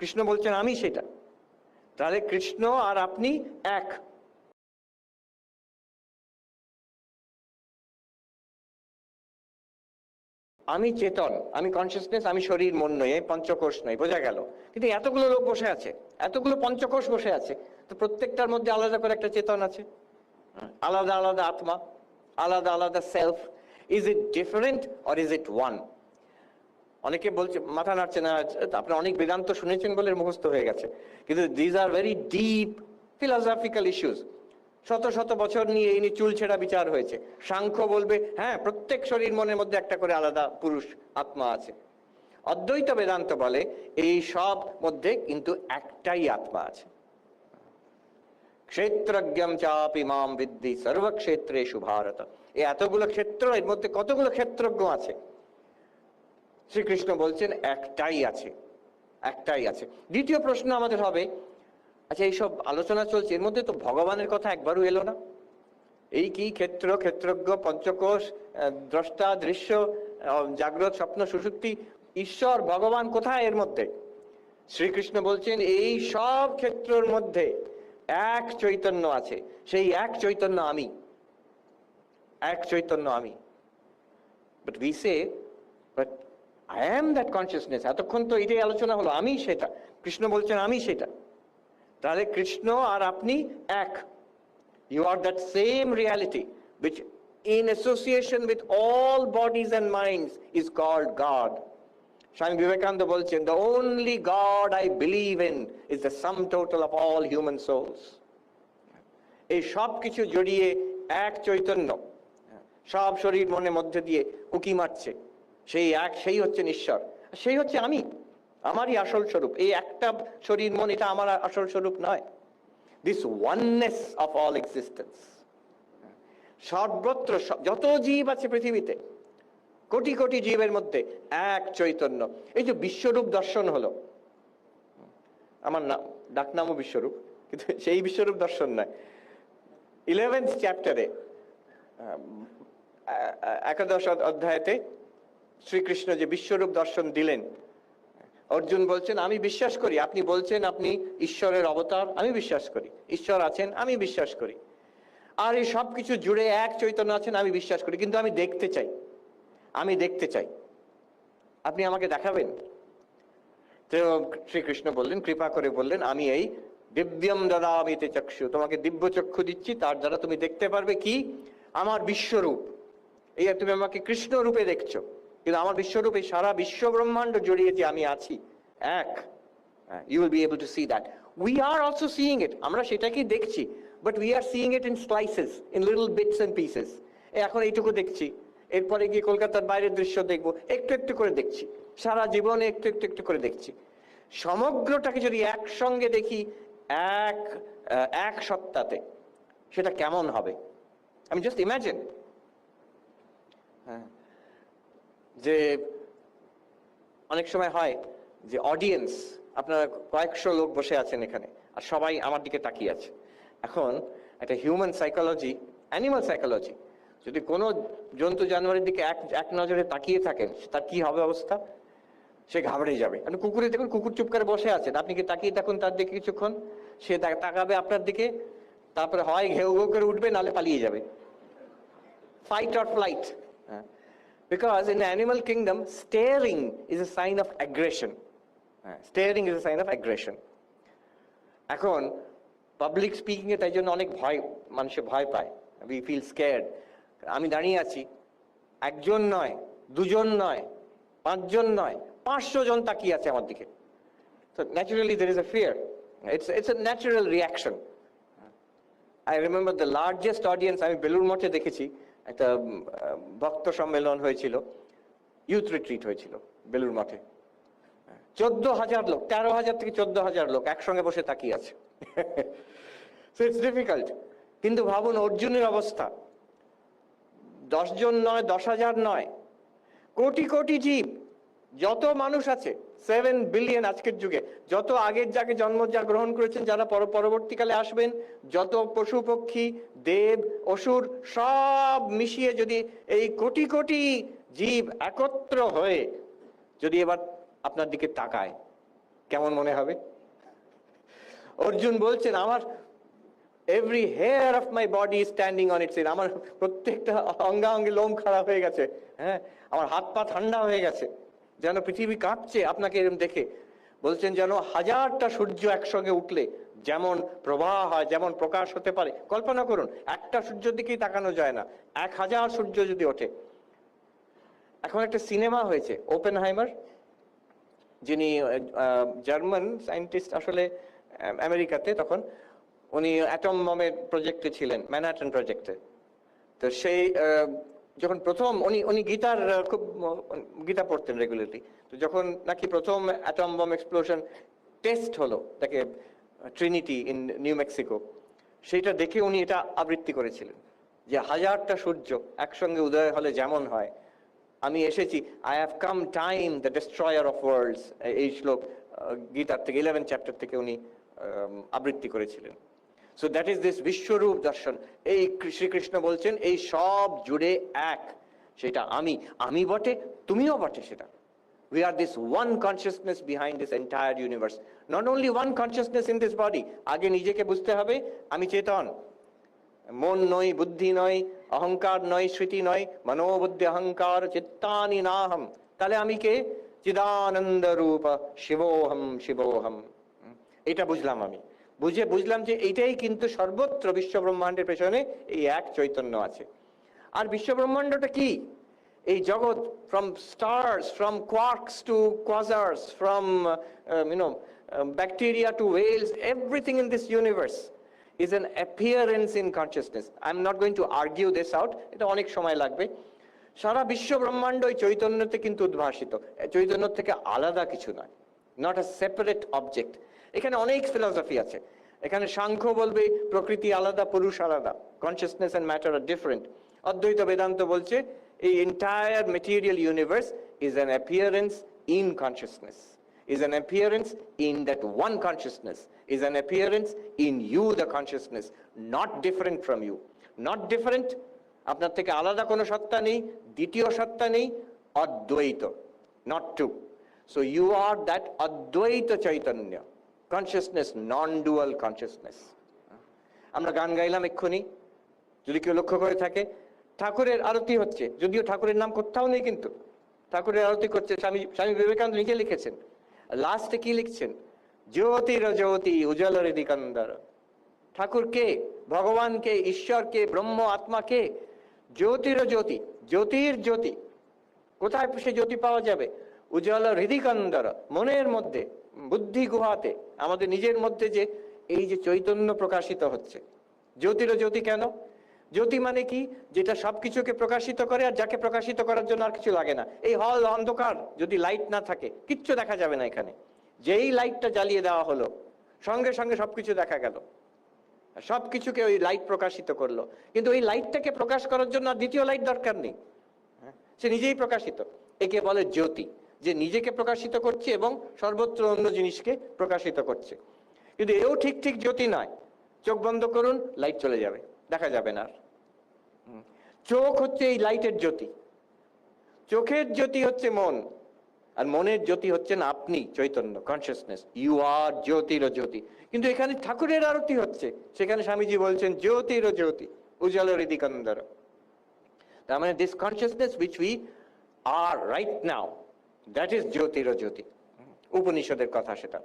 কৃষ্ণ বলছেন, আমি সেটা। তাহলে কৃষ্ণ আর আপনি এক। আমি চেতন, আমি কনসিয়াসনেস আমি শরীর, মন নই, আমি পঞ্চকোষ নই, বোঝা গেল? কিন্তু এতগুলো লোক বসে আছে, এতগুলো পঞ্চকোষ বসে আছে, তো প্রত্যেকটার মধ্যে আলাদা করে একটা চেতন আছে? আলাদা আলাদা আত্মা, আলাদা আলাদা self is it different or is it one অনেকে বলছে, মাথা নাড়ছে না, আপনি অনেক বেদান্ত শুনেছেন বলে মুখস্থ হয়ে গেছে। কিন্তু these are very deep philosophical issues শত শত বছর নিয়ে এই নিয়ে চুল ছেঁড়া বিচার হয়েছে। সাংখ্য বলবে হ্যাঁ প্রত্যেক শরীর মনের মধ্যে একটা করে আলাদা পুরুষ আত্মা আছে। অদ্বৈত বেদান্ত বলে, এই সব মধ্যে কিন্তু একটাই আত্মা আছে। ক্ষেত্রজ্ঞম চাপি মাম বিদ্যি সর্বক্ষেত্রে ভারত। এই এতগুলো ক্ষেত্র, এর মধ্যে কতগুলো ক্ষেত্রজ্ঞ আছে? শ্রীকৃষ্ণ বলছেন, একটাই আছে একটাই আছে। দ্বিতীয় প্রশ্ন আমাদের হবে আচ্ছা এইসব আলোচনা চলছে, এর মধ্যে তো ভগবানের কথা একবারও এলো না। এই কি ক্ষেত্র, ক্ষেত্রজ্ঞ, পঞ্চকোষ দ্রষ্টা, দৃশ্য জাগ্রত, স্বপ্ন সুষুপ্তি ঈশ্বর, ভগবান কোথায় এর মধ্যে? শ্রীকৃষ্ণ বলছেন, এই সব ক্ষেত্রের মধ্যে এক চৈতন্য আছে, সেই এক চৈতন্য আমি, এক চৈতন্য আমি। But we say but I am that consciousness এতক্ষণ তো এটাই আলোচনা হলো আমি সেটা। কৃষ্ণ বলছেন আমি সেটা। তাহলে কৃষ্ণ আর আপনি এক। You are that same reality which in association with all bodies and minds is called God. স্বামী বিবেকানন্দ বলছেন, the only God I believe in is the sum total of all human souls. এই সব কিছু জড়িয়ে এক চৈতন্য, সব শরীর মনের মধ্যে দিয়ে উকি মারছে। সেই এক, সেই হচ্ছেন ঈশ্বর সেই হচ্ছে আমি, আমারই আসল স্বরূপ। এই একটা শরীর মন, এটা আমার আসল স্বরূপ নয়। This oneness of all existence সর্বত্র যত জীব আছে পৃথিবীতে, কোটি কোটি জীবের মধ্যে এক চৈতন্য। এই যে বিশ্বরূপ দর্শন হলো। আমার নাম ডাকনামও বিশ্বরূপ, কিন্তু সেই বিশ্বরূপ দর্শন নয়। ইলেভেন্থ চ্যাপ্টারে একাদশ অধ্যায়তে শ্রীকৃষ্ণ যে বিশ্বরূপ দর্শন দিলেন, অর্জুন বলছেন, আমি বিশ্বাস করি, আপনি বলছেন আপনি ঈশ্বরের অবতার, আমি বিশ্বাস করি। ঈশ্বর আছেন, আমি বিশ্বাস করি। আর এই সব কিছু জুড়ে এক চৈতন্য আছেন, আমি বিশ্বাস করি। কিন্তু আমি দেখতে চাই, আমি দেখতে চাই। আপনি আমাকে দেখাবেন? তো শ্রীকৃষ্ণ বললেন, কৃপা করে বললেন, আমি এই দিব্যম দাদা দদামিতে চক্ষু। তোমাকে দিব্য চক্ষু দিচ্ছি, তার দ্বারা তুমি দেখতে পারবে কি? আমার বিশ্বরূপ। এই তুমি আমাকে কৃষ্ণ রূপে দেখছ। কিন্তু আমার বিশ্বরূপে সারা বিশ্ব ব্রহ্মাণ্ড জড়িয়ে আমি আছি, এক you will be able to see that we are also seeing it আমরা সেটাকেই দেখছি but we are seeing it in slices in little bits and pieces এখন এইটুকু দেখছি, এরপরে গিয়ে কলকাতার বাইরের দৃশ্য দেখব, একটু একটু করে দেখছি, সারা জীবনে একটু একটু একটু করে দেখছি। সমগ্রটাকে যদি একসঙ্গে দেখি, এক এক সত্তাতে সেটা কেমন হবে? আমি জাস্ট ইমাজিন হ্যাঁ যে অনেক সময় হয় যে অডিয়েন্স আপনারা কয়েকশো লোক বসে আছেন এখানে আর সবাই আমার দিকে তাকিয়ে আছে। এখন একটা হিউম্যান সাইকোলজি অ্যানিমাল সাইকোলজি যদি কোনো জন্তু জানোয়ারের দিকে এক এক নজরে তাকিয়ে থাকেন তার কি হবে অবস্থা? সে ঘাবড়ে যাবে। আপনি কুকুরে দেখুন কুকুর চুপ করে বসে আছেন আপনি কি তাকিয়ে থাকুন তার দিকে কিছুক্ষণ? সে তাকাবে আপনার দিকে তারপরে হয় ঘেউ ঘেউ করে উঠবে নালে পালিয়ে যাবে। Fight or flight Uh, Because in the animal kingdom, staring is a sign of aggression. Uh, Staring is a sign of aggression. এখন পাবলিক স্পিকিং এ তাই জন্য অনেক ভয় মানুষে ভয় পায় উই ফিল স্কেয়ার্ড আমি দাঁড়িয়ে আছি একজন নয় দুজন নয় পাঁচজন নয় পাঁচশো জন তাকিয়ে আছে আমার দিকে তো naturally there is a fear it's it's a natural reaction I remember the largest audience আমি বেলুর মঠে দেখেছি একটা ভক্ত সম্মেলন হয়েছিল ইউথ রিট্রিট হয়েছিল বেলুর মঠে। চোদ্দ হাজার লোক, তেরো হাজার থেকে চোদ্দ হাজার লোক একসঙ্গে বসে তাকিয়ে আছে। ইটস ডিফিকাল্ট কিন্তু ভাবুন, অর্জুনের অবস্থা। দশজন নয়, দশ হাজার নয়। কোটি কোটি জীব। যত মানুষ আছে সেভেন বিলিয়ন আজকের যুগে। যত আগের যাকে জন্ম যা গ্রহণ করেছেন, যারা পর- পরবর্তীকালে আসবেন, যত পশু পক্ষী দেব, অসুর সব মিশিয়ে যদি এই কোটি কোটি জীব একত্র হয়ে যদি এবার আপনার দিকে তাকায়, কেমন মনে হবে? অর্জুন বলছেন, আমার every hair of my body standing on it's আমার প্রত্যেকটা অঙ্গাঙ্গে লোম খারাপ হয়ে গেছে হ্যাঁ? আমার হাত পা ঠান্ডা হয়ে গেছে, যেন পৃথিবী কাঁপছে আপনাকে এরম দেখে। বলছেন, যেন হাজারটা সূর্য একসঙ্গে উঠলে যেমন প্রবাহ হয় যেমন প্রকাশ হতে পারে, কল্পনা করুন, একটা সূর্যের দিকেই তাকানো যায় না, এক হাজার সূর্য যদি ওঠে। এখন একটা সিনেমা হয়েছে ওপেন হাইমার যিনি জার্মান সায়েন্টিস্ট আসলে আমেরিকাতে তখন, উনি অ্যাটম বমের প্রজেক্টে ছিলেন, ম্যানহাটন প্রজেক্টে। তো সেই যখন প্রথম, উনি উনি গীতার খুব গীতা পড়তেন রেগুলারলি তো যখন নাকি প্রথম অ্যাটম বম এক্সপ্লোশন টেস্ট হলো, তাকে ট্রিনিটি ইন নিউ মেক্সিকো সেইটা দেখে উনি এটা আবৃত্তি করেছিলেন, যে হাজারটা সূর্য একসঙ্গে উদয় হলে যেমন হয়। আমি এসেছি I have come time the destroyer of worlds এই শ্লোক গীতার থেকে ইলেভেন চ্যাপ্টার থেকে উনি আবৃত্তি করেছিলেন। সো দ্যাট ইজ দিস বিশ্বরূপ দর্শন এই শ্রীকৃষ্ণ বলছেন, এই সব জুড়ে এক, সেটা আমি আমি বটে, তুমিও বটে সেটা। We are this one consciousness behind this entire universe. Not only one consciousness in this body. আগে নিজেকে বুঝতে হবে আমি চেতন। মন নয় বুদ্ধি নয় অহংকার নয় স্মৃতি নয় মনোবুদ্ধি অহংকার চিত্তানি নাহম। তাহলে আমি কে? চিদানন্দ রূপ শিবোহম শিবোহম। হুম, এটা বুঝলাম আমি। বুঝে বুঝলাম যে এইটাই কিন্তু সর্বত্র বিশ্ব ব্রহ্মাণ্ডের পেছনে এই এক চৈতন্য আছে। আর বিশ্ব ব্রহ্মাণ্ডটা কি? এই জগৎ from stars from quarks to quasars from you know bacteria to whales everything in this universe is an appearance in consciousness. I'm not going to argue this out. এটা অনেক সময় লাগবে। সারা বিশ্ব ব্রহ্মাণ্ড চৈতন্যতে কিন্তু উদ্ভাসিত। চৈতন্য থেকে আলাদা কিছু নয় নট আ সেপারেট অবজেক্ট এখানে অনেক ফিলসফি আছে। এখানে সাংখ্য বলবে, প্রকৃতি আলাদা, পুরুষ আলাদা। Consciousness and matter are different অদ্বৈত বেদান্ত বলছে এই entire material universe is an appearance in consciousness is an appearance in that one consciousness, is an appearance in you, the consciousness, not different from you. Not different, আপনার থেকে আলাদা কোনো সত্তা নেই দ্বিতীয় সত্তা নেই অদ্বৈত not two. So you are that অদ্বৈত চৈতন্য consciousness, non-dual consciousness. আমরা গান গাইলাম এক্ষুনি যদি কেউ লক্ষ্য করে থাকে ঠাকুরের আরতি হচ্ছে। যদিও ঠাকুরের নাম কোথাও নেই কিন্তু। ঠাকুরের আরতি করছে স্বামী স্বামী বিবেকানন্দ নিজে লিখেছেন। লাস্টে কি লিখছেন? জ্যোতির জ্যোতি উজ্জ্বল দিকন্দর ঠাকুর কে? ভগবান কে? ঈশ্বর কে? ব্রহ্ম আত্মা কে? জ্যোতির জ্যোতি জ্যোতির জ্যোতি। কোথায় সে জ্যোতি পাওয়া যাবে? উজ্জ্বল হৃদিকন্দর, মনের মধ্যে, বুদ্ধি গুহাতে। আমাদের নিজের মধ্যে যে এই যে চৈতন্য প্রকাশিত হচ্ছে। জ্যোতির জ্যোতি কেন? জ্যোতি মানে কি? যেটা সবকিছুকে প্রকাশিত করে আর যাকে প্রকাশিত করার জন্য আর কিছু লাগে না। এই হল অন্ধকার যদি লাইট না থাকে কিচ্ছু দেখা যাবে না এখানে। যেই লাইটটা জ্বালিয়ে দেওয়া হলো সঙ্গে সঙ্গে সবকিছু দেখা গেল। সবকিছুকে ওই লাইট প্রকাশিত করল। কিন্তু ওই লাইটটাকে প্রকাশ করার জন্য আর দ্বিতীয় লাইট দরকার নেই। হ্যাঁ, সে নিজেই প্রকাশিত। একে বলে জ্যোতি যে নিজেকে প্রকাশিত করছে এবং সর্বত্র অন্য জিনিসকে প্রকাশিত করছে। কিন্তু এও ঠিক ঠিক জ্যোতি নয়। চোখ বন্ধ করুন লাইট চলে যাবে। দেখা যাবে না। চোখ হচ্ছে এই লাইটের জ্যোতি। চোখের জ্যোতি হচ্ছে মন, আর মনের জ্যোতি হচ্ছেন আপনি, চৈতন্য কনসিয়াসনেস ইউ আর জ্যোতির জ্যোতি। কিন্তু এখানে ঠাকুরের আরতি হচ্ছে। সেখানে স্বামীজি বলছেন, জ্যোতির জ্যোতি। উজ্জ্বল হৃদিকন্দর। তার মানে this consciousness which we are right now that is জ্যোতির জ্যোতি। উপনিষদের কথা সেটা।